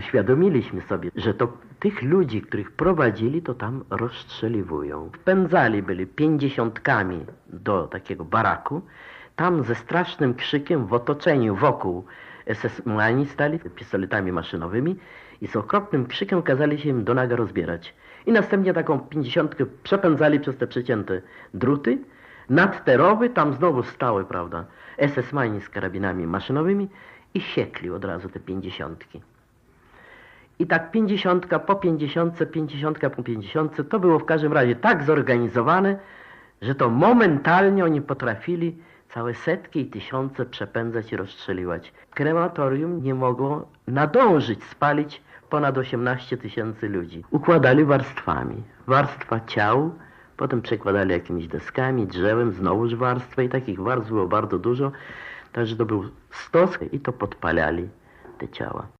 Uświadomiliśmy sobie, że to tych ludzi, których prowadzili, to tam rozstrzeliwują. Wpędzali byli pięćdziesiątkami do takiego baraku. Tam ze strasznym krzykiem w otoczeniu wokół SS-mani stali pistoletami maszynowymi i z okropnym krzykiem kazali się im do naga rozbierać. I następnie taką pięćdziesiątkę przepędzali przez te przecięte druty. Nad te rowy tam znowu stały, prawda, SS-mani z karabinami maszynowymi i siekli od razu te pięćdziesiątki. I tak pięćdziesiątka po pięćdziesiątce, pięćdziesiątka po pięćdziesiątce, to było w każdym razie tak zorganizowane, że to momentalnie oni potrafili całe setki i tysiące przepędzać i rozstrzeliwać. Krematorium nie mogło nadążyć spalić ponad 18 tysięcy ludzi. Układali warstwami. Warstwa ciał, potem przekładali jakimiś deskami, drzewem, znowuż warstwę i takich warstw było bardzo dużo. Także to był stos i to podpalali te ciała.